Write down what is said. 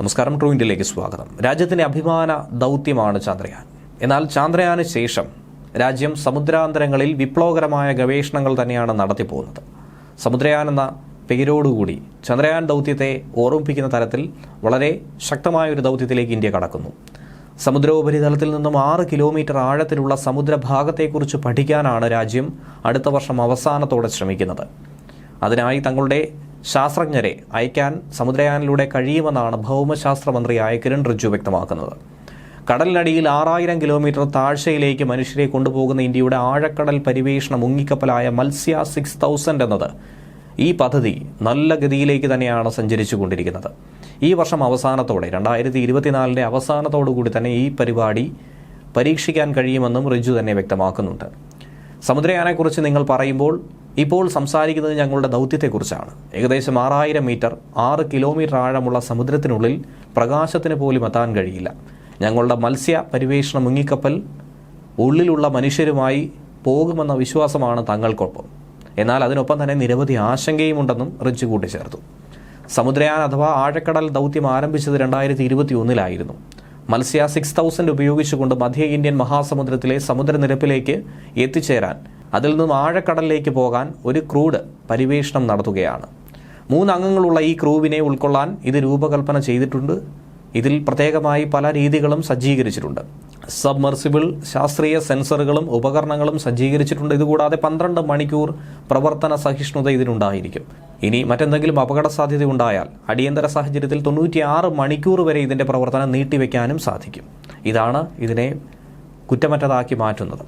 നമസ്കാരം ട്രൂ ഇന്ത്യയിലേക്ക് സ്വാഗതം. രാജ്യത്തിന്റെ അഭിമാന ദൗത്യമാണ് ചന്ദ്രയാൻ. എന്നാൽ ചന്ദ്രയാന് ശേഷം രാജ്യം സമുദ്രാന്തരങ്ങളിൽ വിപ്ലവകരമായ ഗവേഷണങ്ങൾ തന്നെയാണ് നടത്തിപ്പോകുന്നത്. സമുദ്രയാൻ എന്ന പേരോടുകൂടി ചന്ദ്രയാൻ ദൗത്യത്തെ ഓർമ്മിപ്പിക്കുന്ന തരത്തിൽ വളരെ ശക്തമായ ഒരു ദൗത്യത്തിലേക്ക് ഇന്ത്യ കടക്കുന്നു. സമുദ്രോപരിതലത്തിൽ നിന്നും ആറ് കിലോമീറ്റർ ആഴത്തിലുള്ള സമുദ്രഭാഗത്തെക്കുറിച്ച് പഠിക്കാനാണ് രാജ്യം അടുത്ത വർഷം അവസാനത്തോടെ ശ്രമിക്കുന്നത്. അതിനായി തങ്ങളുടെ ശാസ്ത്രജ്ഞരെ അയക്കാൻ സമുദ്രയാനിലൂടെ കഴിയുമെന്നാണ് ഭൗമശാസ്ത്ര മന്ത്രിയായ കിരൺ റിജു വ്യക്തമാക്കുന്നത്. കടലിനടിയിൽ ആറായിരം കിലോമീറ്റർ താഴ്ചയിലേക്ക് മനുഷ്യരെ കൊണ്ടുപോകുന്ന ഇന്ത്യയുടെ ആഴക്കടൽ പരിവേഷണ മുങ്ങിക്കപ്പലായ മത്സ്യ സിക്സ് തൗസൻഡ് എന്നത് ഈ പദ്ധതി നല്ല ഗതിയിലേക്ക് തന്നെയാണ് സഞ്ചരിച്ചു കൊണ്ടിരിക്കുന്നത് ഈ വർഷം അവസാനത്തോടെ രണ്ടായിരത്തി ഇരുപത്തിനാലിന്റെ അവസാനത്തോടുകൂടി തന്നെ ഈ പരിപാടി പരീക്ഷിക്കാൻ കഴിയുമെന്നും റിജു തന്നെ വ്യക്തമാക്കുന്നുണ്ട്. സമുദ്രയാനെക്കുറിച്ച് നിങ്ങൾ പറയുമ്പോൾ ഇപ്പോൾ സംസാരിക്കുന്നത് ഞങ്ങളുടെ ദൗത്യത്തെക്കുറിച്ചാണ്. ഏകദേശം ആറായിരം മീറ്റർ ആറ് കിലോമീറ്റർ ആഴമുള്ള സമുദ്രത്തിനുള്ളിൽ പ്രകാശത്തിന് പോലും എത്താൻ കഴിയില്ല. ഞങ്ങളുടെ മത്സ്യ പരിവേഷണ മുങ്ങിക്കപ്പൽ ഉള്ളിലുള്ള മനുഷ്യരുമായി പോകുമെന്ന വിശ്വാസമാണ് തങ്ങൾക്കൊപ്പം. എന്നാൽ അതിനൊപ്പം തന്നെ നിരവധി ആശങ്കയും ഉണ്ടെന്നും റിച്ച് കൂട്ടിച്ചേർത്തു. സമുദ്രയാൻ അഥവാ ആഴക്കടൽ ദൗത്യം ആരംഭിച്ചത് രണ്ടായിരത്തി ഇരുപത്തി ഒന്നിലായിരുന്നു മത്സ്യ സിക്സ് തൗസൻഡ് ഉപയോഗിച്ചുകൊണ്ട് മധ്യ ഇന്ത്യൻ മഹാസമുദ്രത്തിലെ സമുദ്രനിരപ്പിലേക്ക് എത്തിച്ചേരാൻ അതിൽ നിന്നും ആഴക്കടലിലേക്ക് പോകാൻ ഒരു ക്രൂഡ് പരിവേഷണം നടത്തുകയാണ്. മൂന്ന് അംഗങ്ങളുള്ള ഈ ക്രൂവിനെ ഉൾക്കൊള്ളാൻ ഇത് രൂപകൽപ്പന ചെയ്തിട്ടുണ്ട്. ഇതിൽ പ്രത്യേകമായി പല രീതികളും സജ്ജീകരിച്ചിട്ടുണ്ട്. സബ്മർസിബിൾ ശാസ്ത്രീയ സെൻസറുകളും ഉപകരണങ്ങളും സജ്ജീകരിച്ചിട്ടുണ്ട്. ഇതുകൂടാതെ പന്ത്രണ്ട് മണിക്കൂർ പ്രവർത്തന സഹിഷ്ണുത ഇതിനുണ്ടായിരിക്കും. ഇനി മറ്റെന്തെങ്കിലും അപകട സാധ്യത ഉണ്ടായാൽ അടിയന്തര സാഹചര്യത്തിൽ തൊണ്ണൂറ്റിയാറ് മണിക്കൂർ വരെ ഇതിന്റെ പ്രവർത്തനം നീട്ടിവെക്കാനും സാധിക്കും. ഇതാണ് ഇതിനെ കുറ്റമറ്റതാക്കി മാറ്റുന്നത്.